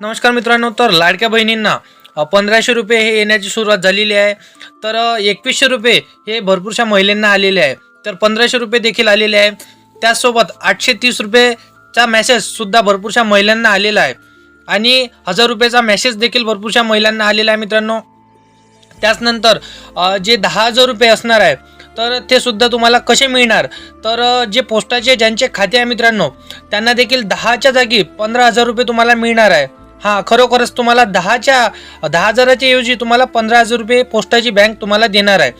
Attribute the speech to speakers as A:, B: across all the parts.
A: नमस्कार मित्रांनो तर लाडक्या बहिणींना पंधराशे रुपये हे येण्याची सुरुवात झालेली आहे. तर एकवीसशे रुपये हे भरपूरशा महिलांना आलेले आहे. तर पंधराशे रुपये देखील आलेले आहे. त्याचसोबत आठशे तीस रुपयेचा मेसेजसुद्धा भरपूरशा महिलांना आलेला आहे. आणि हजार रुपयाचा मेसेज देखील भरपूरशा महिलांना आलेला आहे मित्रांनो. त्याचनंतर जे दहा हजार रुपये असणार आहे तर ते सुद्धा तुम्हाला कसे मिळणार? तर जे पोस्टाचे ज्यांचे खाते आहे मित्रांनो त्यांना देखील दहाच्या जागी पंधरा हजार रुपये तुम्हाला मिळणार आहे. हां खरोखरच तुम्हाला दहाच्या दहा हजाराच्या ऐवजी तुम्हाला पंधरा हजार रुपये पोस्टाची बँक तुम्हाला देणार आहे.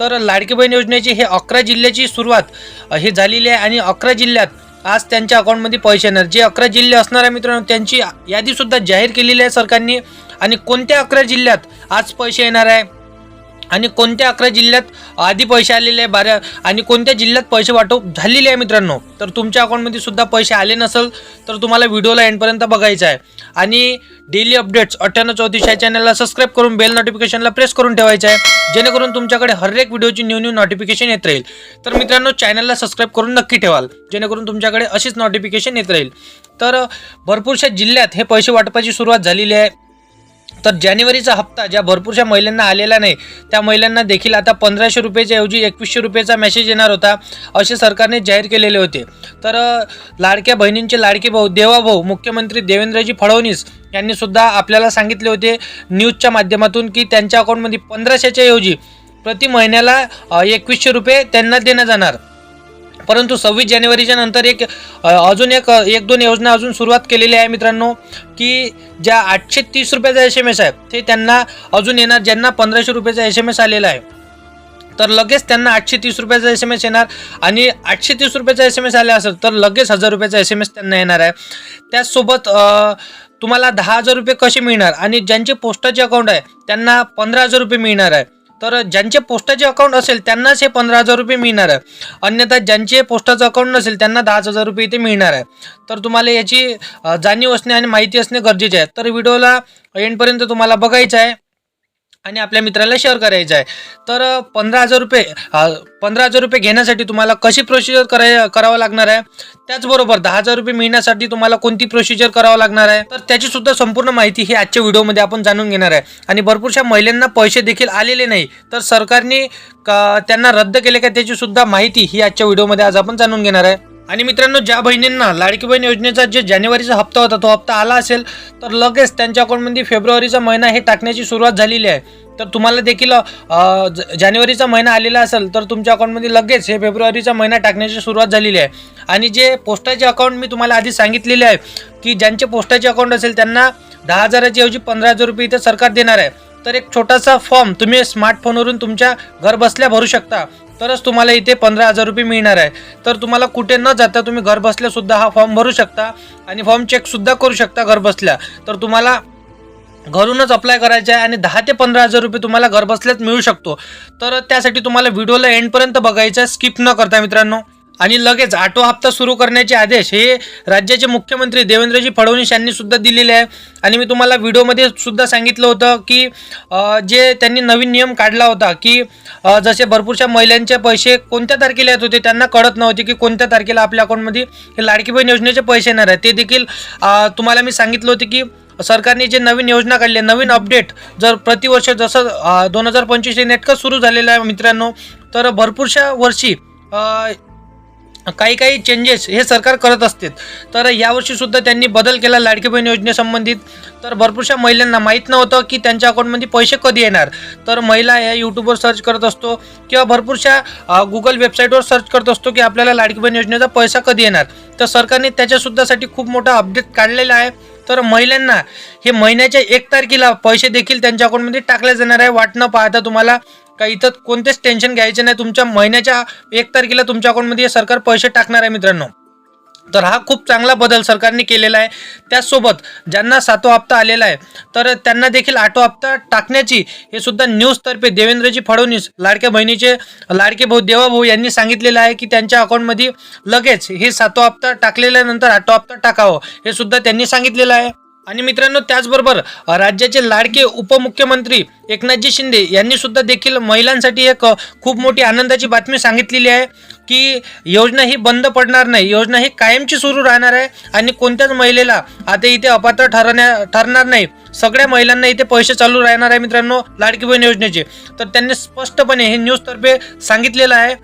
A: तर लाडकी बहीण योजनेची हे अकरा जिल्ह्याची सुरुवात हे झालेली आहे आणि अकरा जिल्ह्यात आज त्यांच्या अकाउंटमध्ये पैसे येणार. जे अकरा जिल्हे असणार आहे मित्रांनो त्यांची यादीसुद्धा जाहीर केलेली आहे सरकारने. आणि कोणत्या अकरा जिल्ह्यात आज पैसे येणार आहे? आणि कोणत्या अकरा जिल्ह्यात आधी पैसे आलेले आहे बारा आणि कोणत्या जिल्ह्यात पैसे वाटप झालेले आहे मित्रांनो? तर तुमच्या अकाउंटमध्ये सुद्धा पैसे आले नसेल तर तुम्हाला व्हिडिओला एंडपर्यंत बघायचं आहे. आणि डेली अपडेट्स अठ्ठ्याण्णव चौतीस या चॅनलला सबस्क्राईब करून बेल नोटिफिकेशनला प्रेस करून ठेवायचं आहे. जेणेकरून तुमच्याकडे हर एक व्हिडिओची न्यू न्यू नोटिफिकेशन येत राहील. तर मित्रांनो चॅनलला सबस्क्राईब करून नक्की ठेवाल. जेणेकरून तुमच्याकडे अशीच नोटिफिकेशन येत राहील. तर भरपूरशा जिल्ह्यात हे पैसे वाटपाची सुरुवात झालेली आहे. तर जानेवारीचा हप्ता ज्या भरपूरशा महिलांना आलेला नाही त्या महिलांना देखील आता पंधराशे रुपयाच्या ऐवजी एकवीसशे रुपयाचा मेसेज येणार होता असे सरकारने जाहीर केलेले होते. तर लाडक्या बहिणींचे लाडके भाऊ देवाभाऊ मुख्यमंत्री देवेंद्रजी फडणवीस यांनी सुद्धा आपल्याला सांगितले होते न्यूजच्या माध्यमातून की त्यांच्या अकाउंटमध्ये पंधराशेच्या ऐवजी प्रति महिन्याला एकवीसशे रुपये त्यांना देण्यात जाणार. परंतु सव्वीस जानेवारीच्या नंतर एक अजून एक एक दोन योजना अजून सुरुवात केलेली आहे मित्रांनो की ज्या आठशे तीस रुपयाचा एस एम एस आहे ते त्यांना अजून येणार ज्यांना पंधराशे रुपयाचा एस एम एस आलेला आहे. तर लगेच त्यांना आठशे तीस रुपयाचा एस एम एस येणार आणि आठशे तीस रुपयाचा एस एम एस आला असेल तर लगेच हजार रुपयाचा एस एम एस त्यांना येणार आहे. त्याचसोबत तुम्हाला दहा हजार रुपये कसे मिळणार आणि ज्यांचे पोस्टाचे अकाउंट आहे त्यांना पंधरा हजार रुपये मिळणार आहे. तर ज्यांचे पोस्टाचे अकाउंट असेल त्यांनाच हे पंधरा हजार रुपये मिळणार आहे. अन्यथा ज्यांचे पोस्टाचं अकाउंट नसेल त्यांना दहा हजार रुपये इथे मिळणार आहे. तर तुम्हाला याची जाणीव असणे आणि माहिती असणे गरजेचे आहे. तर व्हिडिओला एंडपर्यंत तुम्हाला बघायचं आहे. आणि आपल्या मित्राला शेअर करायचं आहे. तर पंधरा हजार रुपये पंधरा हजार रुपये घेण्यासाठी तुम्हाला कशी प्रोसिजर कराय करावं लागणार आहे? त्याचबरोबर दहा हजार रुपये मिळण्यासाठी तुम्हाला कोणती प्रोसिजर करावं लागणार आहे? तर त्याची सुद्धा संपूर्ण माहिती ही आजच्या व्हिडिओमध्ये आपण जाणून घेणार आहे. आणि भरपूरशा महिलांना पैसे देखील आलेले नाही. तर सरकारने त्यांना रद्द केले का त्याची सुद्धा माहिती ही आजच्या व्हिडिओमध्ये आज आपण जाणून घेणार आहे. आणि मित्रांनो ज्या बहिणींना लाडकी बहीण योजनेचा जे जानेवारीचा हप्ता होता तो हप्ता आला असेल तर लगेच त्यांच्या अकाउंटमध्ये फेब्रुवारीचा महिना हे टाकण्याची सुरुवात झालेली आहे. तर तुम्हाला देखील ज- जानेवारीचा महिना आलेला असेल तर तुमच्या अकाउंटमध्ये लगेच हे फेब्रुवारीचा महिना टाकण्याची सुरुवात झालेली आहे. आणि जे पोस्टाचे अकाउंट मी तुम्हाला आधी सांगितलेले आहे की ज्यांचे पोस्टाचे अकाउंट असेल त्यांना दहा हजाराच्या ऐवजी पंधरा हजार रुपये इथं सरकार देणार आहे. तर एक छोटासा फॉर्म तुम्ही स्मार्टफोनवरून तुमच्या घरबसल्या भरू शकता. तरच तुम्हाला इथे पंधरा हजार रुपये मिळणार आहे. तर तुम्हाला कुठे न जाता तुम्ही घर बसल्यासुद्धा हा फॉर्म भरू शकता आणि फॉर्म चेकसुद्धा करू शकता घर बसल्या. तर तुम्हाला घरूनच अप्लाय करायचं आहे आणि दहा ते पंधरा हजार रुपये तुम्हाला घर बसल्याच मिळू शकतो. तर त्यासाठी तुम्हाला व्हिडिओला एंडपर्यंत बघायचं आहे. स्किप न करता मित्रांनो. आणि लगेच आटो हप्ता सुरू करण्याचे आदेश हे राज्याचे मुख्यमंत्री देवेंद्रजी फडणवीस यांनी सुद्धा दिलेले आहे. आणि मी तुम्हाला व्हिडिओमध्ये सुद्धा सांगितलं होतं की जे त्यांनी नवीन नियम काढला होता की जसे भरपूरशा महिलांचे पैसे कोणत्या तारखेला येत होते त्यांना कळत नव्हते की कोणत्या तारखेला आपल्या अकाउंटमध्ये हे लाडकी बहीण योजनेचे पैसे येणार आहे ते देखील तुम्हाला मी सांगितलं होते की सरकारने जे नवीन योजना काढली आहे, नवीन अपडेट जर प्रतिवर्ष जसं दोन हजार पंचवीस हे नेटकं सुरू झालेलं आहे मित्रांनो तर भरपूरशा वर्षी काही काही चेंजेस हे सरकार करत असते. तर यावर्षीसुद्धा त्यांनी बदल केला लाडकी बहीण योजनेसंबंधित. तर भरपूरशा महिलांना माहीत नव्हतं की त्यांच्या अकाउंटमध्ये पैसे कधी येणार. तर महिला या यूट्यूबवर सर्च करत असतो किंवा भरपूरशा गुगल वेबसाईटवर सर्च करत असतो की आपल्याला लाडकी बहीण योजनेचा पैसा कधी येणार. तर सरकारने त्याच्यासुद्धासाठी खूप मोठा अपडेट काढलेला आहे. तर महिलांना हे महिन्याच्या एक तारखेला पैसे देखील त्यांच्या अकाउंटमध्ये टाकले जाणार आहे. वाटणं पाहता तुम्हाला काही इथं कोणतेच टेन्शन घ्यायचे नाही. तुमच्या महिन्याच्या एक तारखेला तुमच्या अकाउंटमध्ये सरकार पैसे टाकणार आहे मित्रांनो. तर हा खूप चांगला बदल सरकारने केलेला आहे. त्याचसोबत ज्यांना सातवा हप्ता आलेला आहे तर त्यांना देखील आठवा हप्ता टाकण्याची हे सुद्धा न्यूजतर्फे देवेंद्रजी फडणवीस लाडक्या बहिणीचे लाडके भाऊ देवाभाऊ यांनी सांगितलेलं आहे की त्यांच्या अकाउंटमध्ये लगेच हे सातवा हप्ता टाकलेल्यानंतर आठवा हप्ता टाकावं हे सुद्धा त्यांनी सांगितलेलं आहे. आणि मित्रांनो त्याचबरोबर राज्याचे लाडके उपमुख्यमंत्री एकनाथजी शिंदे यांनी सुद्धा देखील महिलांसाठी एक खूप मोठी आनंदाची बातमी सांगितलेली आहे की योजना ही बंद पडणार नाही. योजना ही कायमची सुरू राहणार आहे आणि कोणत्याच महिलेला आता इथे अपात्र ठरण्या ठरणार नाही. सगळ्या महिलांना इथे पैसे चालू राहणार आहे मित्रांनो लाडकी बहीण योजनेचे. तर त्यांनी स्पष्टपणे हे न्यूजतर्फे सांगितलेलं आहे.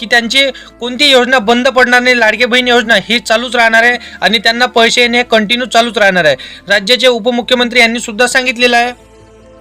A: की त्यांची कोणती योजना बंद पडणार नाही लाडके बहीण योजना ही चालूच राहणार आहे आणि त्यांना पैसे येणे कंटिन्यू चालूच राहणार आहे. राज्याचे उपमुख्यमंत्री यांनी सुद्धा सांगितलेलं आहे.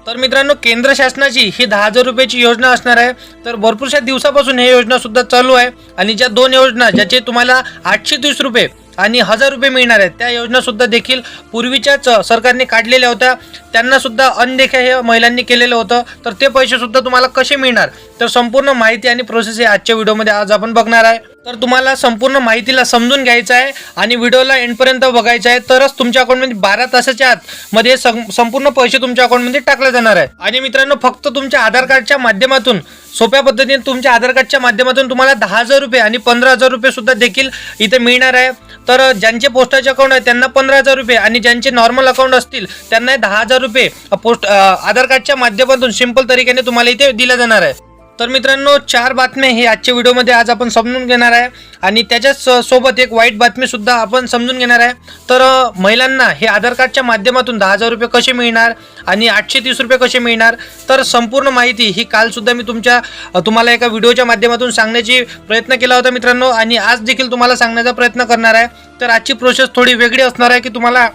A: तर मित्रांनो केंद्र शासनाची ही दहा हजार रुपयाची योजना असणार आहे. तर भरपूरशा दिवसापासून ही योजना सुद्धा चालू आहे. आणि ज्या दोन योजना ज्याचे तुम्हाला आठशे तीस रुपये आणि हजार रुपये मिळणार आहेत. त्या योजना सुद्धा देखील पूर्वीच्याच सरकारने काढलेल्या होत्या. त्यांना सुद्धा अनदेखा हे महिलांनी केलेलं होतं. तर ते पैसे सुद्धा तुम्हाला कसे मिळणार? तर संपूर्ण माहिती आणि प्रोसेस हे आजच्या व्हिडिओमध्ये आज आपण बघणार आहे. तर तुम्हाला संपूर्ण माहितीला समजून घ्यायचं आहे आणि व्हिडिओला एंडपर्यंत बघायचं आहे तरच तुमच्या अकाउंटमध्ये बारा तासाच्या आतमध्ये सं- संपूर्ण पैसे तुमच्या अकाउंटमध्ये टाकले जाणार आहे. आणि मित्रांनो फक्त तुमच्या आधार कार्डच्या माध्यमातून सोप्या पद्धतीने तुमच्या आधार कार्डच्या माध्यमातून तुम्हाला दहा हजार रुपये आणि पंधरा हजार रुपये सुद्धा देखील इथे मिळणार आहे. तर ज्यांचे पोस्टाचे अकाउंट आहे त्यांना पंधरा हजार रुपये आणि ज्यांचे नॉर्मल अकाउंट असतील त्यांना दहा हजार रुपये पोस्ट आधार कार्डच्या माध्यमातून सिंपल तरीक्याने तुम्हाला इथे दिला जाणार आहे. तर मित्रांनो चार बातम्या हे आजच्या व्हिडिओमध्ये आज आपण समजून घेणार आहे. आणि त्याच्याच स- सोबत एक वाईट बातमीसुद्धा आपण समजून घेणार आहे. तर महिलांना हे आधार कार्डच्या माध्यमातून दहा हजार रुपये कसे मिळणार आणि आठशे तीस रुपये कसे मिळणार? तर संपूर्ण माहिती ही कालसुद्धा मी तुमच्या तुम्हाला एका व्हिडिओच्या माध्यमातून सांगण्याची प्रयत्न केला होता मित्रांनो. आणि आज देखील तुम्हाला सांगण्याचा प्रयत्न करणार आहे. तर आजची प्रोसेस थोडी वेगळी असणार आहे की तुम्हाला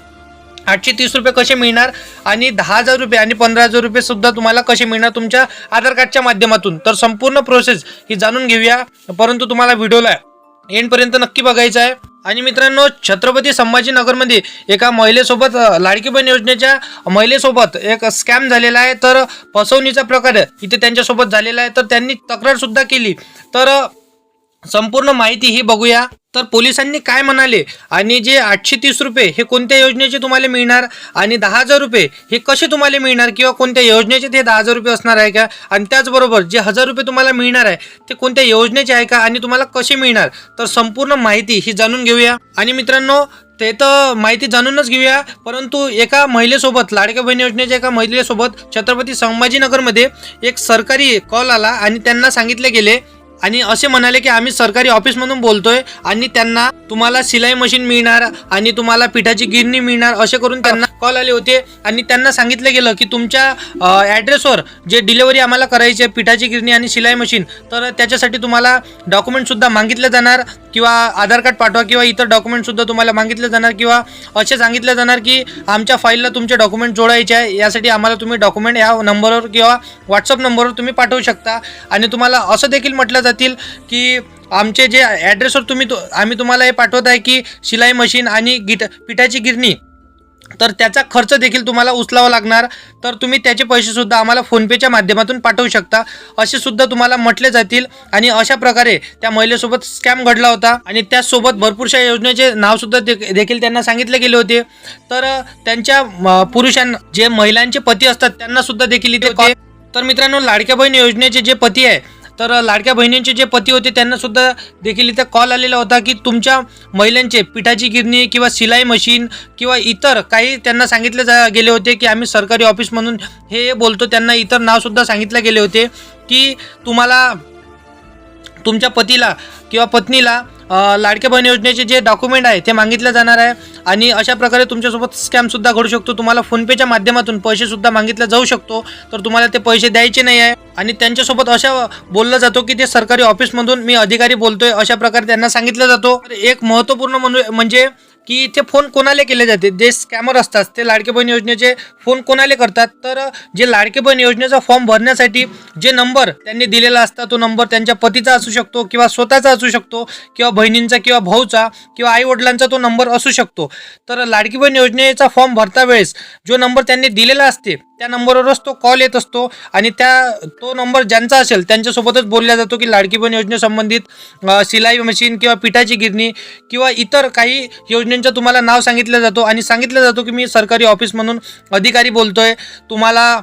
A: आठशे तीस रुपये कसे मिळणार? आणि दहा हजार रुपये आणि पंधरा हजार रुपये सुद्धा तुम्हाला कसे मिळणार तुमच्या आधार कार्डच्या माध्यमातून? तर संपूर्ण प्रोसेस ही जाणून घेऊया. परंतु तुम्हाला व्हिडिओला एंडपर्यंत नक्की बघायचं आहे. आणि मित्रांनो छत्रपती संभाजीनगरमध्ये एका महिलेसोबत लाडकी बहीण योजनेच्या महिलेसोबत एक स्कॅम झालेला आहे. तर फसवणीचा प्रकार इथे त्यांच्यासोबत झालेला आहे. तर त्यांनी तक्रार सुद्धा केली. तर संपूर्ण माहिती ही बघूया. तर पोलिसांनी काय म्हणाले? आणि जे आठशे तीस रुपये हे कोणत्या योजनेचे तुम्हाला मिळणार? आणि दहा हजार रुपये हे कसे तुम्हाला मिळणार? किंवा कोणत्या योजनेचे ते दहा हजार रुपये असणार आहे का? आणि त्याचबरोबर जे हजार रुपये तुम्हाला मिळणार आहे ते कोणत्या योजनेचे आहे का? आणि तुम्हाला कसे मिळणार? तर संपूर्ण माहिती ही जाणून घेऊया. आणि मित्रांनो ते तर माहिती जाणूनच घेऊया. परंतु एका महिलेसोबत लाडक्या बहीण योजनेच्या एका महिलेसोबत छत्रपती संभाजीनगरमध्ये एक सरकारी कॉल आला आणि त्यांना सांगितले गेले आणि असे म्हणाले की आम्ही सरकारी ऑफिसमधून बोलतोय आणि त्यांना तुम्हाला सिलाई मशीन मिळणार आणि तुम्हाला पिठाची गिरणी मिळणार असे करून त्यांना कॉल आले होते. आणि त्यांना सांगितलं गेलं की तुमच्या ॲड्रेसवर जे डिलेवरी आम्हाला करायची आहे पिठाची गिरणी आणि सिलाई मशीन तर त्याच्यासाठी तुम्हाला डॉक्युमेंटसुद्धा मागितलं जाणार किंवा आधार कार्ड पाठवा किंवा इतर डॉक्युमेंटसुद्धा तुम्हाला मागितले जाणार किंवा असे सांगितलं जाणार की आमच्या फाईलला तुमचे डॉक्युमेंट जोडायचे आहे. यासाठी आम्हाला तुम्ही डॉक्युमेंट या नंबरवर किंवा व्हॉट्सअप नंबरवर तुम्ही पाठवू शकता. आणि तुम्हाला असं देखील म्हटलं जातं जातील की आमचे जे ॲड्रेसवर तुम्ही तो आम्ही तुम्हाला हे पाठवत आहे की शिलाई मशीन आणि गिट पिठाची गिरणी. तर त्याचा खर्च देखील तुम्हाला उचलावा लागणार. तर तुम्ही त्याचे पैसेसुद्धा आम्हाला फोनपेच्या माध्यमातून पाठवू शकता. असे सुद्धा तुम्हाला म्हटले जातील. आणि अशा प्रकारे त्या महिलेसोबत स्कॅम घडला होता. आणि त्याचसोबत भरपूरशा योजनेचे नावसुद्धा दे- देखील त्यांना सांगितले गेले होते. तर त्यांच्या पुरुषांना जे महिलांचे पती असतात त्यांना सुद्धा देखील इथे तर मित्रांनो लाडक्या बहीण योजनेचे जे पती आहे तर लाडक्या बहिणींचे जे पती होते त्यांना सुद्धा देखील इथे कॉल आलेला होता की तुमच्या महिलांचे पिठाची गिरणी किंवा सिलाई मशीन किंवा इतर काही त्यांना सांगितले जा गेले होते की आम्ही सरकारी ऑफिसमधून हे बोलतो त्यांना इतर नावसुद्धा सांगितले गेले होते की तुम्हाला तुमच्या पतीला किंवा पत्नीला लाडक्या बहीण योजनेचे जे डॉक्युमेंट आहे ते मागितलं जाणार आहे. आणि अशा प्रकारे तुमच्यासोबत स्कॅमसुद्धा घडू शकतो. तुम्हाला फोनपेच्या माध्यमातून पैसेसुद्धा मागितले जाऊ शकतो. तर तुम्हाला ते पैसे द्यायचे नाही आहे. आणि त्यांच्यासोबत अशा बोललं जातो की ते सरकारी ऑफिसमधून मी अधिकारी बोलतोय अशा प्रकारे त्यांना सांगितलं जातो. तर एक महत्त्वपूर्ण म्हणजे की इथे फोन कोणाला केले जाते? जे स्कॅमर असतात ते लाडके बहीण योजनेचे फोन कोणाला करतात? तर जे लाडके बहीण योजनेचा फॉर्म भरण्यासाठी जे नंबर त्यांनी दिलेला असता तो नंबर त्यांच्या पतीचा असू शकतो किंवा स्वतःचा असू शकतो किंवा बहिणींचा किंवा भाऊचा किंवा आई वडिलांचा तो नंबर असू शकतो. तर लाडकी बहीण योजनेचा फॉर्म भरता वेळेस जो नंबर त्यांनी दिलेला असते त्या नंबरवरच तो कॉल येत असतो आणि त्या तो नंबर ज्यांचा असेल त्यांच्यासोबतच बोलला जातो की लाडकी बहीण योजनेसंबंधित शिलाई सिलाई मशीन किंवा पिठाची गिरणी किंवा इतर काही योजनेचं तुम्हाला नाव सांगितलं जातो. आणि सांगितलं जातो की मी सरकारी ऑफिसमधून अधिकारी बोलतोय. तुम्हाला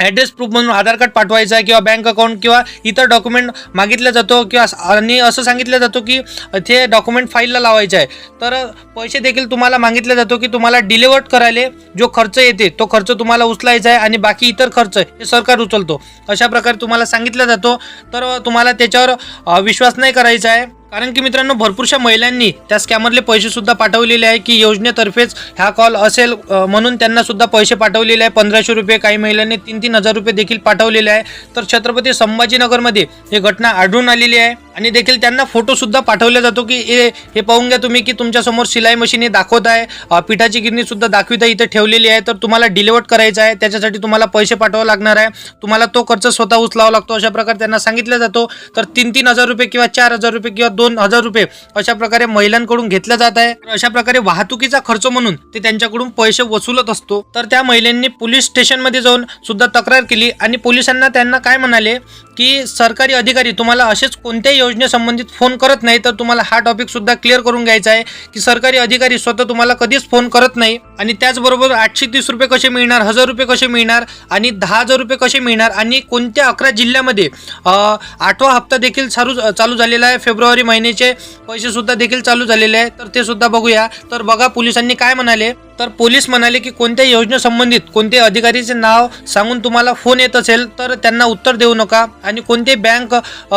A: ॲड्रेस प्रूफ म्हणून आधार कार्ड पाठवायचं आहे किंवा बँक अकाउंट किंवा इतर डॉक्युमेंट मागितलं जातो किंवा आणि असं सांगितलं जातो की ते डॉक्युमेंट फाईलला लावायचं आहे. तर पैसे देखील तुम्हाला मागितलं जातो की तुम्हाला डिलिव्हर्ड करायला जो खर्च येते तो खर्च तुम्हाला उचलायचा आहे आणि बाकी इतर खर्च हे सरकार उचलतो. अशा प्रकारे तुम्हाला सांगितलं जातो. तर तुम्हाला त्याच्यावर विश्वास नाही करायचा आहे. कारण की मित्रांनो भरपूरशा महिलांनी त्या स्कॅमरले पैसे सुद्धा पाठवलेले आहे की योजनेतर्फेच ह्या कॉल असेल म्हणून त्यांना सुद्धा पैसे पाठवलेले आहे. पंधराशे रुपये काही महिलांनी तीन तीन हजार रुपये देखील पाठवलेले आहे. तर छत्रपती संभाजीनगरमध्ये ही घटना आढळून आलेली आहे आणि देखील त्यांना फोटो सुद्धा पाठवला जातो की हे हे पाहून घ्या तुम्ही की तुमच्यासमोर शिलाई सिलाई मशीन हे दाखवत आहे. पिठाची गिरणी सुद्धा इथे ठेवलेली आहे. तर तुम्हाला डिलिव्हर्ट करायचं आहे. त्याच्यासाठी तुम्हाला पैसे पाठवावं लागणार आहे. तुम्हाला तो खर्च स्वतः उचलावा लागतो. अशा प्रकारे त्यांना सांगितलं जातो. तर तीन तीन हजार रुपये किंवा चार हजार रुपये किंवा दोन हजार रुपये अशा प्रकारे महिलांकडून घेतलं जात आहे. अशा प्रकारे वाहतुकीचा खर्च म्हणून ते त्यांच्याकडून पैसे वसुलत असतो. तर त्या महिलांनी पोलीस स्टेशनमध्ये जाऊन सुद्धा तक्रार केली आणि पोलिसांना त्यांना काय म्हणाले की सरकारी अधिकारी तुम्हाला असेच कोणत्याही योजनेसंबंधित फोन करत नाही तर तुम्हाला हा टॉपिक सुद्धा क्लिअर करून घ्यायचा आहे की सरकारी अधिकारी स्वतः तुम्हाला कधीच फोन करत नाही. आणि त्याचबरोबर आठशे तीस रुपये कसे मिळणार हजार रुपये कसे मिळणार आणि दहा हजार रुपये कसे मिळणार आणि कोणत्या अकरा जिल्ह्यामध्ये आठवा हप्ता देखील चालू चालू झालेला आहे फेब्रुवारी महिन्याचे पैसे सुद्धा देखील चालू झालेले आहे तर ते सुद्धा बघूया. तर बघा पोलिसांनी काय म्हणाले? तर पोलीस म्हणाले की कोणत्या योजनेसंबंधित कोणत्या अधिकारीचे नाव सांगून तुम्हाला फोन येत असेल तर त्यांना उत्तर देऊ नका. आणि कोणते बँक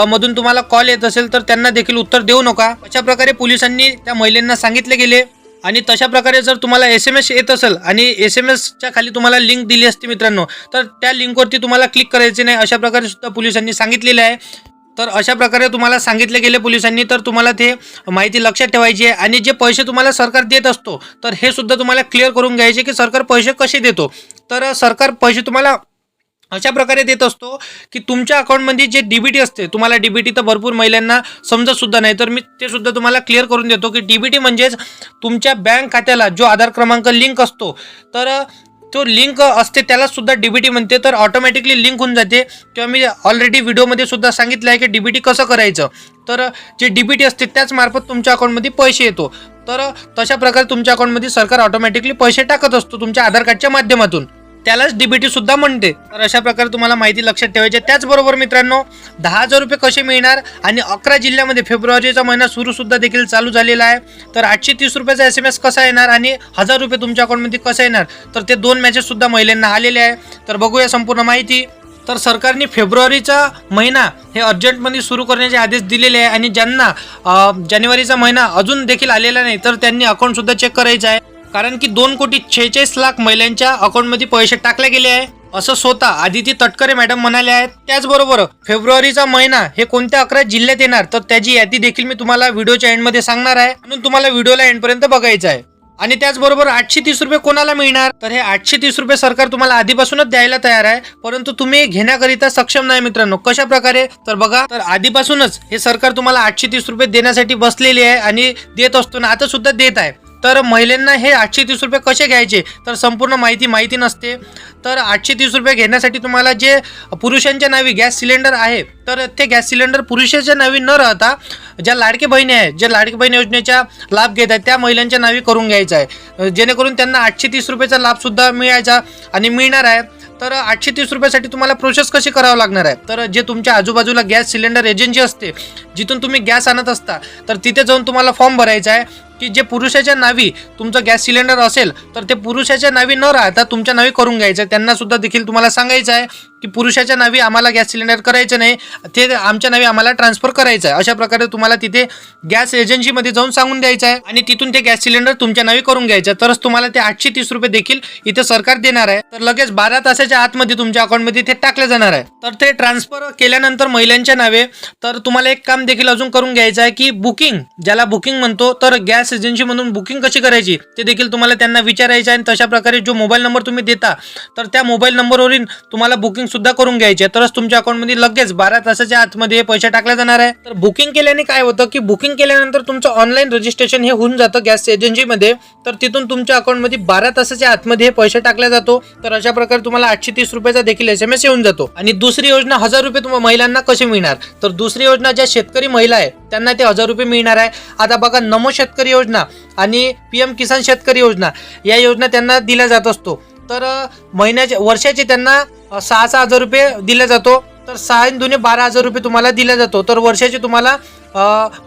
A: मधून तुम्हाला कॉल येत असेल तर त्यांना देखील उत्तर देऊ नका. अशा प्रकारे पोलिसांनी त्या महिलांना सांगितले गेले. आणि तशा प्रकारे जर तुम्हाला एस एम एस येत असेल आणि एस एम एसच्या खाली तुम्हाला लिंक दिली असते मित्रांनो तर त्या लिंकवरती तुम्हाला क्लिक करायचे नाही अशा प्रकारे सुद्धा पोलिसांनी सांगितलेले आहे. तर अशा प्रकारे तुम्हाला सांगितले गेले पोलिसांनी तर तुम्हाला ते माहिती लक्षात ठेवायची आहे. आणि जे पैसे तुम्हाला सरकार देत असतो तर हे सुद्धा तुम्हाला क्लिअर करून घ्यायचे की सरकार पैसे कसे देतो. तर सरकार पैसे तुम्हाला अशा प्रकारे देत असतो की तुमच्या अकाउंटमध्ये जे डीबीटी असते तुम्हाला डीबीटी तर भरपूर महिलांना समजत सुद्धा नाही. तर मी ते सुद्धा तुम्हाला क्लिअर करून देतो की डीबीटी म्हणजेच तुमच्या बँक खात्याला जो आधार क्रमांक लिंक असतो तर तो लिंक असते त्याला सुद्धा डीबीटी म्हणते. तर ऑटोमॅटिकली लिंक होऊन जाते. किंवा मी ऑलरेडी व्हिडिओमध्ये सुद्धा सांगितलं आहे की डीबीटी कसं करायचं. तर जे डीबीटी असते त्याच मार्फत तुमच्या अकाउंटमध्ये पैसे येतो. तर तशा प्रकारे तुमच्या अकाउंटमध्ये सरकार ऑटोमॅटिकली पैसे टाकत असतो तुमच्या आधार कार्डच्या माध्यमातून. त्यालाच डीबीटी सुद्धा म्हणते. तर अशा प्रकारे तुम्हाला माहिती लक्षात ठेवायची आहे. त्याचबरोबर मित्रांनो दहा हजार रुपये कसे मिळणार आणि अकरा जिल्ह्यामध्ये फेब्रुवारीचा महिना सुरू सुद्धा देखील चालू झालेला आहे. तर आठशे तीस रुपयाचा एस एम एस कसा येणार आणि हजार रुपये तुमच्या अकाउंटमध्ये कसं येणार? तर ते दोन मॅचेस सुद्धा महिलांना आलेले आहे. तर बघूया संपूर्ण माहिती. तर सरकारने फेब्रुवारीचा महिना हे अर्जंटमध्ये सुरू करण्याचे आदेश दिलेले आहे आणि ज्यांना जानेवारीचा महिना अजून देखील आलेला नाही तर त्यांनी अकाउंटसुद्धा चेक करायचं आहे. कारण की दोन कोटी छेचाळीस लाख महिलांच्या अकाउंटमध्ये पैसे टाकले गेले आहे. असं स्वतः आदिती तटकरे मॅडम म्हणाले आहेत. त्याचबरोबर फेब्रुवारीचा महिना हे कोणत्या अकरा जिल्ह्यात येणार तर त्याची यादी देखील मी तुम्हाला व्हिडिओच्या एंडमध्ये सांगणार आहे. म्हणून तुम्हाला व्हिडिओला एंडपर्यंत बघायचं आहे. आणि त्याचबरोबर आठशे तीस रुपये कोणाला मिळणार? तर हे आठशे तीस रुपये सरकार तुम्हाला आधीपासूनच द्यायला तयार आहे. परंतु तुम्ही घेण्याकरिता सक्षम नाही मित्रांनो. कशा प्रकारे? तर बघा तर आधीपासूनच हे सरकार तुम्हाला आठशे तीस रुपये देण्यासाठी बसलेले आहे आणि देत असतो ना आता सुद्धा देत आहे. तर महिलांना हे आठशे तीस रुपये कसे घ्यायचे? तर संपूर्ण माहिती माहिती नसते. तर आठशे तीस रुपये घेण्यासाठी तुम्हाला जे पुरुषांच्या नावी गॅस सिलेंडर आहे तर ते गॅस सिलेंडर पुरुषाच्या नावी न राहता ज्या लाडके बहिणी आहेत ज्या लाडकी बहीण योजनेचा लाभ घेत आहेत त्या महिलांच्या नावी करून घ्यायचा आहे. जेणेकरून त्यांना आठशे तीस रुपयाचा लाभसुद्धा मिळायचा आणि मिळणार आहे. तर आठशे तीस रुपयासाठी तुम्हाला प्रोसेस कशी करावं लागणार आहे? तर जे तुमच्या आजूबाजूला गॅस सिलेंडर एजन्सी असते जिथून तुम्ही गॅस आणत असता तर तिथे जाऊन तुम्हाला फॉर्म भरायचा आहे. की जे पुरुषाच्या नावी तुमचं गॅस सिलेंडर असेल तर ते पुरुषाच्या नावी न राहता तुमच्या नावी करून घ्यायचं. आहे त्यांना सुद्धा देखील तुम्हाला सांगायचं आहे. की पुरुषाच्या नावी आम्हाला गॅस सिलेंडर करायचं नाही ते आमच्या नावी आम्हाला ट्रान्सफर करायचं आहे. अशा प्रकारे तुम्हाला तिथे गॅस एजन्सीमध्ये जाऊन सांगून द्यायचं आहे आणि तिथून ते गॅस सिलेंडर तुमच्या नावी करून घ्यायचं आहे. तरच तुम्हाला ते आठशे तीस रुपये देखील इथे सरकार देणार आहे. तर लगेच बारा तासाच्या आतमध्ये तुमच्या अकाउंटमध्ये ते टाकलं जाणार आहे. तर ते ट्रान्सफर केल्यानंतर महिलांच्या नावे तर तुम्हाला एक काम देखील अजून करून घ्यायचं आहे की बुकिंग ज्याला बुकिंग म्हणतो तर गॅस एजन्सीमधून बुकिंग कशी करायची ते देखील तुम्हाला त्यांना विचारायचं आहे. आणि तशा प्रकारे जो मोबाईल नंबर तुम्ही देता तर त्या मोबाईल नंबरवरून तुम्हाला बुकिंग सुद्धा करून घ्यायचे तरच तुमच्या अकाउंटमध्ये लगेच बारा तासाच्या आतमध्ये हे पैसे टाकले जाणार आहे. तर बुकिंग केल्याने काय होतं की बुकिंग केल्यानंतर तुमचं ऑनलाईन रजिस्ट्रेशन हे होऊन जातं गॅस एजन्सीमध्ये तर तिथून तुमच्या अकाउंटमध्ये बारा तासाच्या आतमध्ये हे पैसे टाकले जातो. तर अशा प्रकारे तुम्हाला आठशे तीस रुपयाचा देखील एस एम एस येऊन जातो. आणि दुसरी योजना हजार रुपये तुम्हाला महिलांना कसे मिळणार? तर दुसरी योजना ज्या शेतकरी महिला आहे त्यांना ते हजार रुपये मिळणार आहे. आता बघा नमो शेतकरी योजना आणि पी एम किसान शेतकरी योजना या योजना त्यांना दिल्या जात असतो. तर महिन्याच्या महिन्याचे वर्षाचे त्यांना सहा सहा हजार रुपये दिला जातो. तर सहा आणि दोन्ही बारा हजार रुपये तुम्हाला दिला जातो. तर वर्षाचे तुम्हाला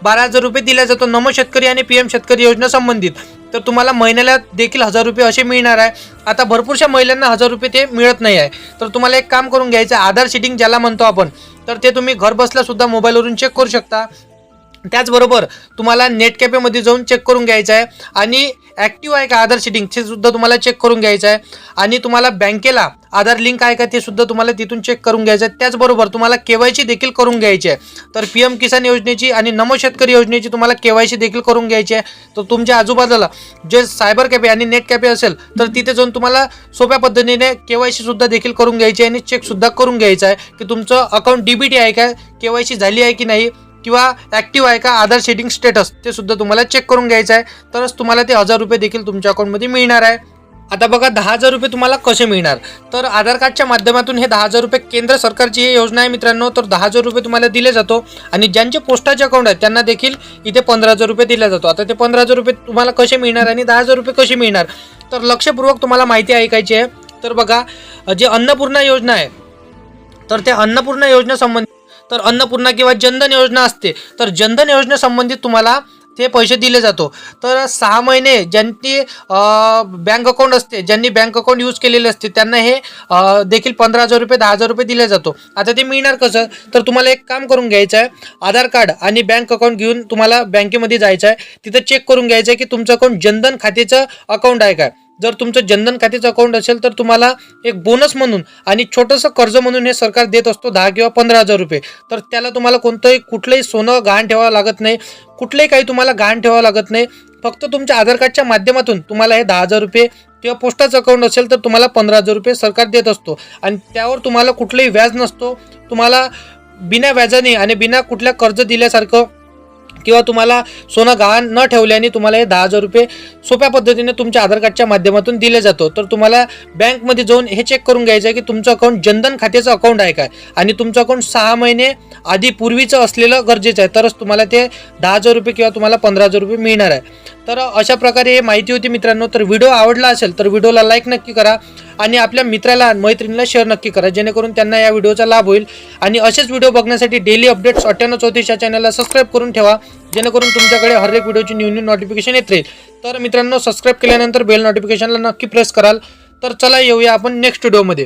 A: बारा हजार रुपये दिला जातो. नमो शेतकरी आणि पी एम शेतकरी योजना संबंधित. तर तुम्हाला महिन्याला देखील हजार रुपये असे मिळणार आहे. आता भरपूरशा महिलांना हजार रुपये ते मिळत नाही आहे. तर तुम्हाला एक काम करून घ्यायचं आधार शिटिंग ज्याला म्हणतो आपण तर ते तुम्ही घर मोबाईलवरून चेक करू शकता. त्याचबरोबर तुम्हाला नेट कॅफेमध्ये जाऊन चेक करून घ्यायचं आहे आणि ॲक्टिव्ह आहे का आधार सेटिंग ते सुद्धा तुम्हाला चेक करून घ्यायचं आहे आणि तुम्हाला बँकेला आधार लिंक आहे का ते सुद्धा तुम्हाला तिथून चेक करून घ्यायचं आहे त्याचबरोबर तुम्हाला के देखील करून घ्यायची आहे तर पी एम किसान योजनेची आणि नमो शेतकरी योजनेची तुम्हाला के वाय सी देखील करून घ्यायची आहे तर तुमच्या आजूबाजूला जे सायबर कॅफे आणि नेट कॅफे असेल तर तिथे जाऊन तुम्हाला सोप्या पद्धतीने के वाय सी सुद्धा देखील करून घ्यायची आहे आणि चेकसुद्धा करून घ्यायचं आहे की तुमचं अकाउंट डी बी आहे का? के झाली आहे की नाही? किंवा ॲक्टिव्ह आहे का आधार शेडिंग स्टेटस ते सुद्धा तुम्हाला चेक करून घ्यायचं आहे. तरच तुम्हाला ते हजार रुपये देखील तुमच्या अकाउंटमध्ये मिळणार आहे. आता बघा दहा हजार रुपये तुम्हाला कसे मिळणार? तर आधार कार्डच्या माध्यमातून हे दहा हजार रुपये केंद्र सरकारची ही योजना आहे मित्रांनो. तर दहा हजार रुपये तुम्हाला दिले जातो. आणि ज्यांचे पोस्टाचे अकाउंट आहेत त्यांना देखील इथे पंधरा हजार रुपये दिले जातो. आता ते पंधरा हजार रुपये तुम्हाला कसे मिळणार आणि दहा हजार रुपये कसे मिळणार? तर लक्षपूर्वक तुम्हाला माहिती ऐकायची आहे. तर बघा जे अन्नपूर्णा योजना आहे तर त्या अन्नपूर्णा योजनेसंबंधी तर अन्नपूर्णा किंवा जनधन योजना असते तर जनधन योजनेसंबंधित तुम्हाला ते पैसे दिले जातो. तर सहा महिने ज्यांची बँक अकाउंट असते ज्यांनी बँक अकाउंट यूज केलेले असते त्यांना हे देखील पंधरा हजार रुपये दहा हजार रुपये दिले जातो. आता ते मिळणार कसं? तर तुम्हाला एक काम करून घ्यायचं आहे. आधार कार्ड आणि बँक अकाउंट घेऊन तुम्हाला बँकेमध्ये जायचं आहे. तिथं चेक करून घ्यायचं आहे की तुमचं अकाउंट जनधन खात्याचं अकाउंट आहे काय जर तुमचं जनधन खात्याचं अकाउंट असेल तर तुम्हाला एक बोनस म्हणून आणि छोटंसं कर्ज म्हणून हे सरकार देत असतो दहा किंवा पंधरा हजार रुपये. तर त्याला तुम्हाला कोणतंही कुठलंही सोनं गहाण ठेवावं लागत नाही. कुठलंही काही तुम्हाला गहाण ठेवावं लागत नाही. फक्त तुमच्या आधार कार्डच्या माध्यमातून तुम्हाला हे दहा हजार रुपये किंवा पोस्टाचं अकाउंट असेल तर तुम्हाला पंधरा हजार रुपये सरकार देत असतो. आणि त्यावर तुम्हाला कुठलंही व्याज नसतो. तुम्हाला बिना व्याजाने आणि बिना कुठल्या कर्ज दिल्यासारखं किंवा तुम्हाला सोनं गहाण न ठेवल्याने तुम्हाला हे दहा हजार रुपये सोप्या पद्धतीने तुमच्या आधार कार्डच्या माध्यमातून दिले जातो. तर तुम्हाला बँकमध्ये जाऊन हे चेक करून घ्यायचं आहे की तुमचं अकाउंट जनधन खात्याचं अकाउंट आहे काय? आणि तुमचं अकाउंट सहा महिने आधी पूर्वीचं असलेलं गरजेचं आहे. तरच तुम्हाला ते दहा हजार रुपये किंवा तुम्हाला पंधरा हजार रुपये मिळणार आहे. तर अशा प्रकारे हे माहिती होती मित्रांनो. तर व्हिडिओ आवडला असेल तर व्हिडिओला लाईक नक्की करा. आणि आपल्या मित्राला मैत्रिणीला शेअर नक्की करा. जेणेकरून त्यांना या व्हिडिओचा लाभ होईल. आणि असेच व्हिडिओ बघण्यासाठी डेली अपडेट्स अठ्ठ्याण्णव चौतीस या चॅनलला सबस्क्राईब करून ठेवा. जेणेकरून तुमच्याकडे हर एक व्हिडिओची न्यू न्यू नोटिफिकेशन येत राहील. तर मित्रांनो सबस्क्राईब केल्यानंतर बेल नोटिफिकेशनला नक्की प्रेस कराल. तर चला येऊया आपण नेक्स्ट व्हिडिओमध्ये